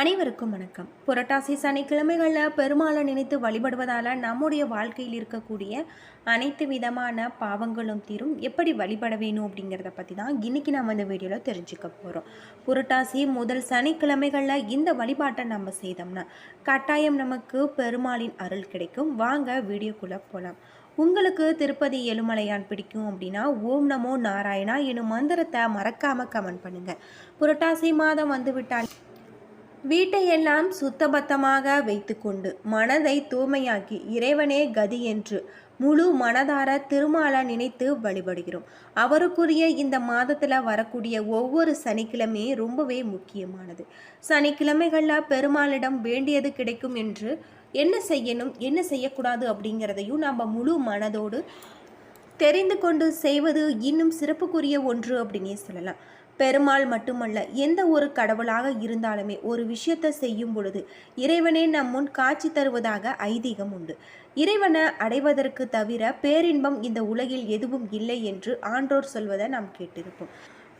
அனைவருக்கும் வணக்கம். புரட்டாசி சனிக்கிழமைகளில் பெருமாளை நினைத்து வழிபடுவதால் நம்முடைய வாழ்க்கையில் இருக்கக்கூடிய அனைத்து விதமான பாவங்களும் தீரும். எப்படி வழிபட வேணும் அப்படிங்கிறத பற்றி தான் இன்றைக்கி நம்ம இந்த வீடியோவில் தெரிஞ்சுக்க போகிறோம் புரட்டாசி முதல் சனிக்கிழமைகளில் இந்த வழிபாட்டை நம்ம செய்தோம்னா கட்டாயம் நமக்கு பெருமாளின் அருள் கிடைக்கும். வாங்க வீடியோக்குள்ளே போகலாம் உங்களுக்கு திருப்பதி ஏழுமலையான் பிடிக்கும் அப்படின்னா ஓம் நமோ நாராயணா எனும் மந்திரத்தை மறக்காமல் கமெண்ட் பண்ணுங்கள் புரட்டாசி மாதம் வந்துவிட்டால் வீட்டையெல்லாம் சுத்தபத்தமாக வைத்துக்கொண்டு மனதை தூய்மையாக்கி இறைவனே கதி என்று முழு மனதார திருமாலை நினைத்து வழிபடுகிறோம். அவருக்குரிய இந்த மாதத்தில் வரக்கூடிய ஒவ்வொரு சனிக்கிழமையும் ரொம்பவே முக்கியமானது. சனிக்கிழமைகளில் பெருமாளிடம் வேண்டியது கிடைக்கும் என்று என்ன செய்யணும் என்ன செய்யக்கூடாது அப்படிங்கிறதையும் நம்ம முழு மனதோடு தெரிந்து கொண்டு செய்வது இன்னும் சிறப்புக்குரிய ஒன்று அப்படின்னே சொல்லலாம். பெருமாள் மட்டுமல்ல எந்த ஒரு கடவுளாக இருந்தாலுமே ஒரு விஷயத்தை செய்யும் பொழுது இறைவனே நம் முன் காட்சி தருவதாக ஐதீகம் உண்டு. இறைவனை அடைவதற்கு தவிர பேரின்பம் இந்த உலகில் எதுவும் இல்லை என்று ஆன்றோர் சொல்வதை நாம் கேட்டிருப்போம்.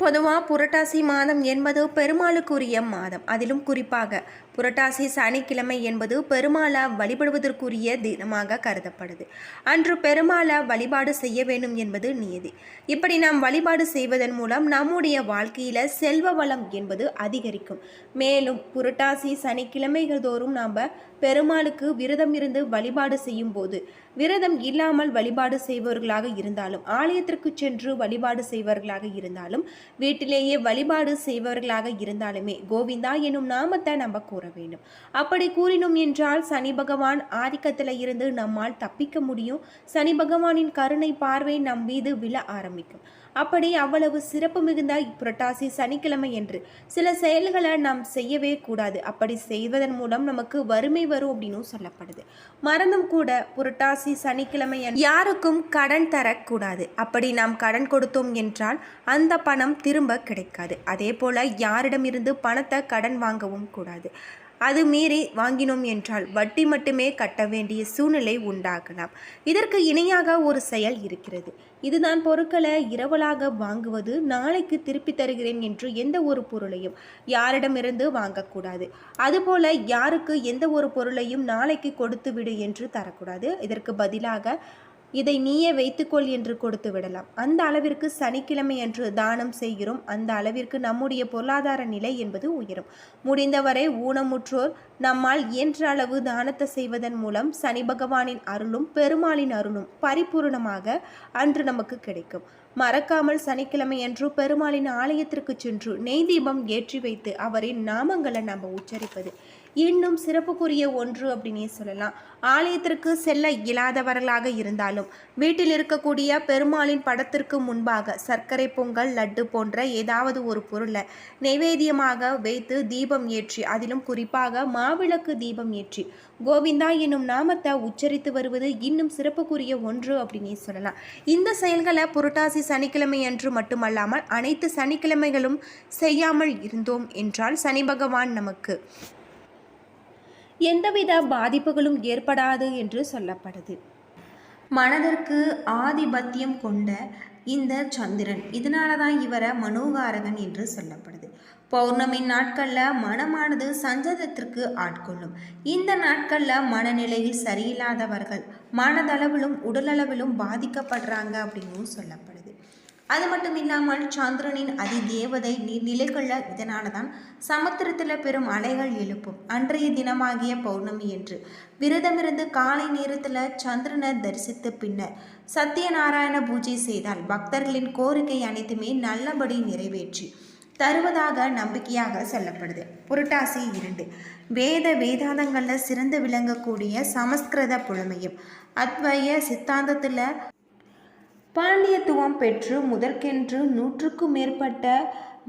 பொதுவாக புரட்டாசி மாதம் என்பது பெருமாளுக்குரிய மாதம். அதிலும் குறிப்பாக புரட்டாசி சனிக்கிழமை என்பது பெருமாளை வழிபடுவதற்குரிய தினமாக கருதப்படுது. அன்று பெருமாளை வழிபாடு செய்ய வேண்டும் என்பது நியதி. இப்படி நாம் வழிபாடு செய்வதன் மூலம் நம்முடைய வாழ்க்கையில் செல்வ வளம் என்பது அதிகரிக்கும். மேலும் புரட்டாசி சனிக்கிழமைகள் தோறும் நாம் பெருமாளுக்கு விரதம் இருந்து வழிபாடு செய்யும் போது விரதம் இல்லாமல் வழிபாடு செய்பவர்களாக இருந்தாலும் ஆலயத்திற்கு சென்று வழிபாடு செய்பவர்களாக இருந்தாலும் வீட்டிலேயே வழிபாடு செய்பவர்களாக இருந்தாலுமே கோவிந்தா எனும் நாமத்தை நம்ம கூற வேண்டும் அப்படி கூறினோம் என்றால் சனி பகவான் ஆதிக்கத்தில் இருந்து நம்மால் தப்பிக்க முடியும். சனி பகவானின் கருணை பார்வை நம் மீது விழ ஆரம்பிக்கும். அப்படி அவ்வளவு சிறப்பு மிகுந்த புரட்டாசி சனிக்கிழமை என்று சில செயல்களை நாம் செய்யவே கூடாது. அப்படி செய்வதன் மூலம் நமக்கு வறுமை வரும் அப்படின்னு சொல்லப்படுது. மறந்தும் கூட புரட்டாசி சனிக்கிழமை யாருக்கும் கடன் தரக்கூடாது. அப்படி நாம் கடன் கொடுத்தோம் என்றால் அந்த பணம் திரும்ப கிடைக்காது. அதே போல யாரிடமிருந்து பணத்தை கடன் வாங்கவும் கூடாது. அது மீறி வாங்கினோம் என்றால் வட்டி மட்டுமே கட்ட வேண்டிய சூழ்நிலை உண்டாகலாம். இதற்கு இணையாக ஒரு செயல் இருக்கிறது. இதுதான் பொருட்களை இரவலாக வாங்குவது நாளைக்கு திருப்பி தருகிறேன் என்று எந்த ஒரு பொருளையும் யாரிடமிருந்து வாங்கக்கூடாது. அதுபோல யாருக்கு எந்த ஒரு பொருளையும் நாளைக்கு கொடுத்து விடு என்று தரக்கூடாது. இதற்கு பதிலாக இதை நீயே வைத்துக்கொள் என்று கொடுத்து விடலாம். அந்த அளவிற்கு சனிக்கிழமை அன்று தானம் செய்கிறோம். அந்த அளவிற்கு நம்முடைய பொருளாதார நிலை என்பது உயரும். முடிந்தவரை ஊனமுற்றோர் நம்மால் இயன்ற அளவு தானத்தை செய்வதன் மூலம் சனி பகவானின் அருளும் பெருமாளின் அருளும் பரிபூர்ணமாக அன்று நமக்கு கிடைக்கும். மறக்காமல் சனிக்கிழமை அன்று பெருமாளின் ஆலயத்திற்கு சென்று நெய் தீபம் ஏற்றி வைத்து அவரின் நாமங்களை நம்ம உச்சரிப்பது. இன்னும் சிறப்புக்குரிய ஒன்று அப்படின்னே சொல்லலாம். ஆலயத்திற்கு செல்ல இயலாதவர்களாக இருந்தாலும் வீட்டில் இருக்கக்கூடிய பெருமாளின் படத்திற்கு முன்பாக சர்க்கரை பொங்கல் லட்டு போன்ற ஏதாவது ஒரு பொருளை நைவேத்தியமாக வைத்து தீபம் ஏற்றி அதிலும் குறிப்பாக மாவிளக்கு தீபம் ஏற்றி கோவிந்தா என்னும் நாமத்தை உச்சரித்து வருவது இன்னும் சிறப்புக்குரிய ஒன்று அப்படின்னே சொல்லலாம். இந்த செயல்களை புரட்டாசி சனிக்கிழமை அன்று மட்டுமல்லாமல் அனைத்து சனிக்கிழமைகளும் செய்யாமல் இருந்தோம் என்றால் சனி பகவான் நமக்கு எந்தவித பாதிப்புகளும் ஏற்படாது என்று சொல்லப்படுது. மனதிற்கு ஆதிபத்தியம் கொண்ட இந்த சந்திரன் இதனால தான் இவரை மனோகாரகன் என்று சொல்லப்படுது. பௌர்ணமி நாட்களில் மனமானது சஞ்சதத்திற்கு ஆட்கொள்ளும். இந்த நாட்களில் மனநிலையில் சரியில்லாதவர்கள் மனதளவிலும் உடலளவிலும் பாதிக்கப்படுறாங்க அப்படின்னும் சொல்லப்படுது. அது மட்டும் இல்லாமல் சந்திரனின் அதி தேவதை நீர்நிலைகளில் இதனால தான் சமுத்திரத்தில் பெரும் அலைகள் எழுப்பும். அன்றைய தினமாகிய பௌர்ணமி என்று. விரதமிருந்து காலை நேரத்தில் சந்திரனை தரிசித்த பின்னர் சத்யநாராயண பூஜை செய்தால் பக்தர்களின் கோரிக்கை அனைத்துமே நல்லபடி நிறைவேற்றி தருவதாக நம்பிக்கையாக சொல்லப்படுது. புரட்டாசி இரண்டு. வேத வேதாந்தங்களில் சிறந்து விளங்கக்கூடிய சமஸ்கிருத புலமையும் அத்வய சித்தாந்தத்தில் பாண்டியத்துவம் பெற்று முதற்கென்று நூற்றுக்கும் மேற்பட்ட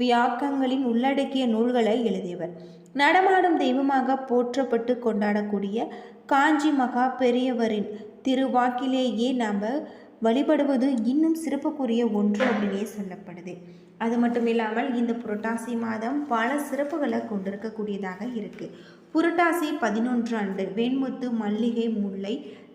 வியாக்கங்களின் உள்ளடக்கிய நூல்களை எழுதியவர். நடமாடும் தெய்வமாக போற்றப்பட்டு கொண்டாடக்கூடிய காஞ்சி மகா பெரியவரின் திருவாக்கிலேயே நாம் வழிபடுவது இன்னும் சிறப்புக்குரிய ஒன்று அப்படின்னே சொல்லப்படுது. அது மட்டும் இல்லாமல் இந்த புரட்டாசி மாதம் பல சிறப்புகளை கொண்டிருக்கக்கூடியதாக இருக்குது புரட்டாசி பதினொன்று அன்று வெண்முத்து மல்லிகை முல்லை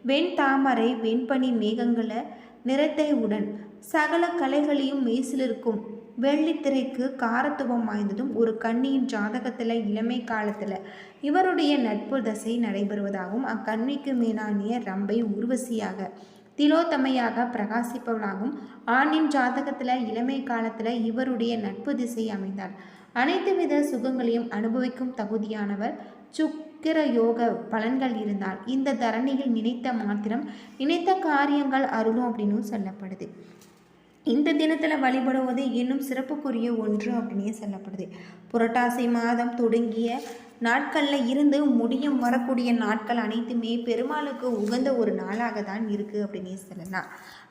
வெண் தாமரை வெண்பனி மேகங்களை நிறத்தை உடன் சகல கலைகளையும் மெய்சிலிருக்கும் வெள்ளித்திரைக்கு காரத்துவம் வாய்ந்ததும் ஒரு கன்னியின் ஜாதகத்தில் இளமை காலத்தில். இவருடைய நட்பு தசை நடைபெறுவதாகவும் அக்கன்னிக்கு மேலானிய ரம்பை உருவசியாக திலோத்தமையாக பிரகாசிப்பவளாகவும் ஆணின் ஜாதகத்தில் இளமை காலத்தில் இவருடைய நட்பு திசை அமைந்தாள் அனைத்து வித சுகங்களையும் அனுபவிக்கும் தகுதியானவர் சுக் சுக்கிர யோக பலன்கள் இருந்தால் இந்த தரணியில் நினைத்த மாத்திரம் நினைத்த காரியங்கள் அருளும் அப்படின்னு சொல்லப்படுது. இந்த தினத்தில் வழிபடுவது இன்னும் சிறப்புக்குரிய ஒன்று அப்படின்னே சொல்லப்படுது. புரட்டாசி மாதம் தொடங்கிய நாட்களில் இருந்து முடியும் வரக்கூடிய நாட்கள் அனைத்துமே பெருமாளுக்கு உகந்த ஒரு நாளாக தான் இருக்குது அப்படின்னே சொல்லலாம்.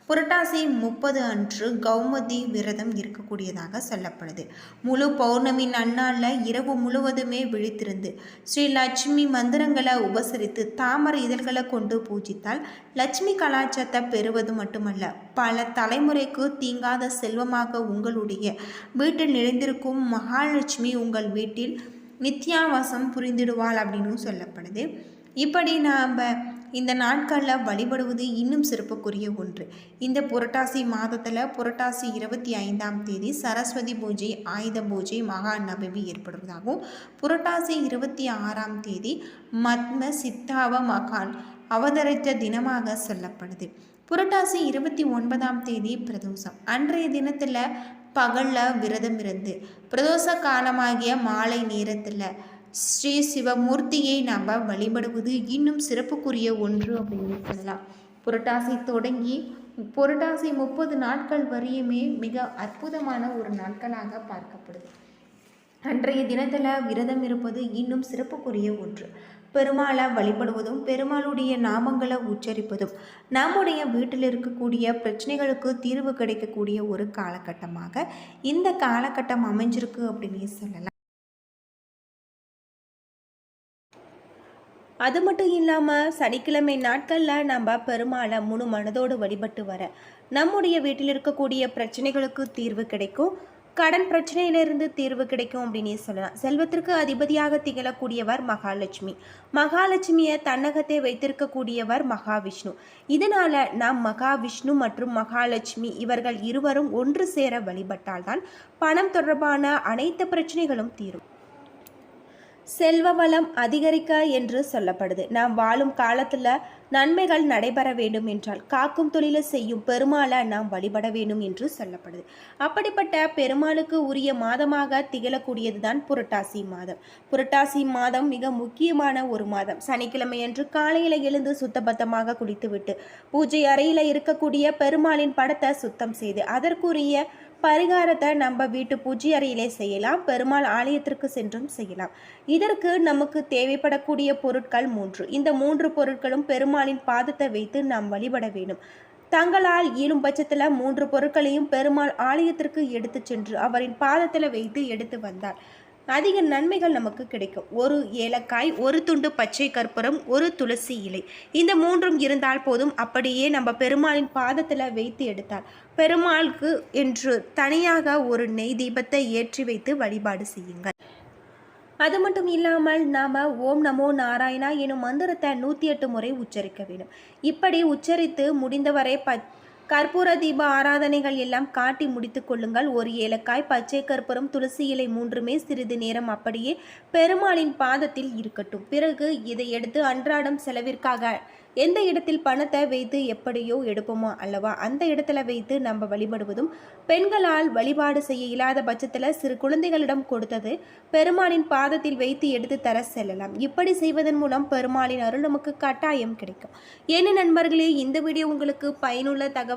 புரட்டாசி முப்பது அன்று கௌமதி விரதம் இருக்கக்கூடியதாக சொல்லப்படுது. முழு பௌர்ணமி நன்னாளில் இரவு முழுவதுமே விழித்திருந்து ஸ்ரீ லட்சுமி மந்திரங்களை உபசரித்து தாமரை இதழ்களை கொண்டு பூஜித்தால் லட்சுமி கலாச்சாரத்தை பெறுவது மட்டுமல்ல பல தலைமுறைக்கு தீங்காத செல்வமாக உங்களுடைய வீட்டில் நிறைந்திருக்கும் மகாலட்சுமி உங்கள் வீட்டில் நித்யாவாசம் புரிந்திடுவாள் அப்படின்னு சொல்லப்படுது. இப்படி நாம் இந்த நாட்களில் வழிபடுவது இன்னும் சிறப்புக்குரிய ஒன்று. இந்த புரட்டாசி மாதத்தில் புரட்டாசி இருபத்தி ஐந்தாம் தேதி சரஸ்வதி பூஜை ஆயுத பூஜை மகா நபமி ஏற்படுவதாகவும் புரட்டாசி இருபத்தி ஆறாம் தேதி மத்ம சித்தாவ மகான் அவதரித்த தினமாக சொல்லப்படுது. புரட்டாசி இருபத்தி ஒன்பதாம் தேதி பிரதோஷம். அன்றைய தினத்தில் பகலில் விரதம் இருந்து பிரதோஷ காலமாகிய மாலை நேரத்தில் ஸ்ரீ சிவமூர்த்தியை நாம் வழிபடுவது இன்னும் சிறப்புக்குரிய ஒன்று அப்படின்னு சொல்லலாம். புரட்டாசி தொடங்கி புரட்டாசி முப்பது நாட்கள் வரையுமே மிக அற்புதமான ஒரு நாட்களாக பார்க்கப்படுது. அன்றைய தினத்தில் விரதம் இருப்பது இன்னும் சிறப்புக்குரிய ஒன்று. பெருமாளை வழிபடுவதும் பெருமாளுடைய நாமங்களை உச்சரிப்பதும் நம்முடைய வீட்டில் இருக்கக்கூடிய பிரச்சனைகளுக்கு தீர்வு கிடைக்கக்கூடிய ஒரு காலகட்டமாக இந்த காலகட்டம் அமைஞ்சிருக்கு அப்படின்னு சொல்லலாம். அது மட்டும் இல்லாமல் சனிக்கிழமை நாட்களில் நம்ம பெருமாளை முழு மனதோடு வழிபட்டு வர நம்முடைய வீட்டில் இருக்கக்கூடிய பிரச்சனைகளுக்கு தீர்வு கிடைக்கும். கடன் பிரச்சனையிலிருந்து தீர்வு கிடைக்கும் அப்படின்னு சொல்லலாம். செல்வத்திற்கு அதிபதியாக திகழக்கூடியவர் மகாலட்சுமி. மகாலட்சுமியை தன்னகத்தை வைத்திருக்கக்கூடியவர் மகாவிஷ்ணு. இதனால் நாம் மகாவிஷ்ணு மற்றும் மகாலட்சுமி இவர்கள் இருவரும் ஒன்று சேர வழிபட்டால்தான் பணம் தொடர்பான அனைத்து பிரச்சனைகளும் தீரும். செல்வ வளம் அதிகரிக்க என்று சொல்லப்படுது. நாம் வாழும் காலத்தில் நன்மைகள் நடைபெற வேண்டும் என்றால் காக்கும் தொழிலை செய்யும் பெருமாளை நாம் வழிபட வேண்டும் என்று சொல்லப்படுது. அப்படிப்பட்ட பெருமாளுக்கு உரிய மாதமாக திகழக்கூடியது தான் புரட்டாசி மாதம். புரட்டாசி மாதம் மிக முக்கியமான ஒரு மாதம். சனிக்கிழமையன்று காலையில் எழுந்து சுத்தபத்தமாக குளித்துவிட்டு பூஜை அறையில் இருக்கக்கூடிய பெருமாளின் படத்தை சுத்தம் செய்து அதற்குரிய பரிகாரத்தை நம்ம வீட்டு பூஜை அறையிலே செய்யலாம் பெருமாள் ஆலயத்திற்கு சென்றும் செய்யலாம். இதற்கு நமக்கு தேவைப்படக்கூடிய பொருட்கள் மூன்று. இந்த மூன்று பொருட்களும் பெருமாளின் பாதத்தை வைத்து நாம் வழிபட வேண்டும். தங்களால் இயலும் பட்சத்தில் மூன்று பொருட்களையும் பெருமாள் ஆலயத்திற்கு எடுத்து சென்று அவரின் பாதத்தில் வைத்து எடுத்து வந்தார். அதிக நன்மைகள் நமக்கு கிடைக்கும். ஒரு ஏலக்காய் ஒரு துண்டு பச்சை கற்பூரம் ஒரு துளசி இலை. இந்த மூன்றும் இருந்தால் போதும். அப்படியே நம்ம பெருமாளின் பாதத்தில் வைத்து எடுத்தால். பெருமாளுக்கு என்று தனியாக ஒரு நெய் தீபத்தை ஏற்றி வைத்து வழிபாடு செய்யுங்கள். அது மட்டும் இல்லாமல் நாம் ஓம் நமோ நாராயணா எனும் மந்திரத்தை நூற்றி எட்டு முறை உச்சரிக்க வேண்டும். இப்படி உச்சரித்து முடிந்தவரை ப கற்பூர தீப ஆராதனைகள் எல்லாம் காட்டி முடித்து கொள்ளுங்கள். ஒரு ஏலக்காய் பச்சை கற்பூரம் துளசி இலை மூன்றுமே சிறிது நேரம் அப்படியே பெருமாளின் பாதத்தில் இருக்கட்டும். பிறகு இதை எடுத்து அன்றாடம் செலவிற்காக எந்த இடத்தில் பணத்தை வைத்து எப்படியோ எடுப்போமோ அல்லவா? அந்த இடத்துல வைத்து நம்ம வழிபடுவதும் பெண்களால் வழிபாடு செய்ய இல்லாத பட்சத்தில் சிறு குழந்தைகளிடம் கொடுத்தது பெருமாளின் பாதத்தில் வைத்து எடுத்து தர செல்லலாம். இப்படி செய்வதன் மூலம் பெருமாளின் அருள் நமக்கு கட்டாயம் கிடைக்கும். என்ன நண்பர்களே இந்த வீடியோ உங்களுக்கு பயனுள்ள தகவல்